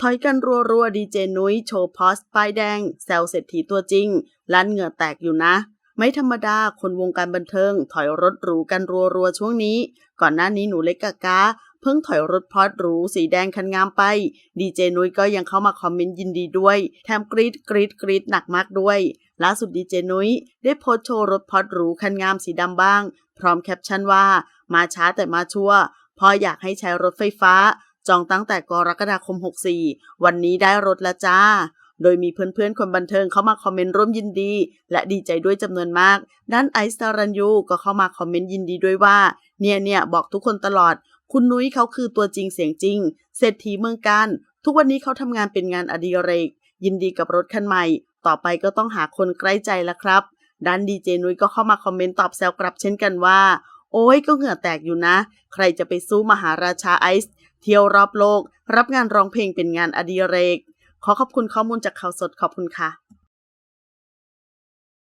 ถอยกันรัวๆดีเจนุ้ยโชว์พอสป้ายแดง แซวเศรษฐีตัวจริงลั่นเหงื่อแตกอยู่นะ ไม่ธรรมดาคนวงการบันเทิง ถอยรถหรูกันรัวๆช่วงนี้ ก่อนหน้านี้หนูเล็กกากาเพิ่งถอยรถพอร์หรูสีแดงคันงามไป ดีเจนุ้ยก็ยังเข้ามาคอมเมนต์ยินดีด้วย แถมกรีดกรีดกรีดหนักมากด้วยล่าสุดดีเจนุ้ยได้โพสโชว์รถพอร์หรูคันงามสีดำบ้าง พร้อมแคปชั่นว่า มาช้าแต่มาชัวร์พออยากให้ใช้รถไฟฟ้า จองตั้งแต่กรกฎาคม 64 วันนี้ได้รถแล้วจ้า โดยมีเพื่อนๆ คนบันเทิงเข้ามาคอมเมนต์ร่วมยินดี และดีใจด้วยจำนวนมาก ด้านไอซ์ตารันยูก็เข้ามาคอมเมนต์ยินดีด้วยว่า เนี่ยเนี่ยบอกทุกคนตลอด คุณนุ้ยเขาคือตัวจริงเสียงจริง เศรษฐีเมืองการ ทุกวันนี้เขาทำงานเป็นงานอดิเรก ยินดีกับรถคันใหม่ ต่อไปก็ต้องหาคนใกล้ใจแล้วครับด้านดีเจนุ้ยก็เข้ามาคอมเมนต์ตอบแซวกลับเช่นกันว่า โอ้ยก็เหงื่อแตกอยู่นะ ใครจะไปสู้มหาราชาไอซ์ เที่ยวรอบโลก รับงานร้องเพลงเป็นงานอดิเรก ขอขอบคุณข้อมูลจากข่าวสดขอบคุณค่ะ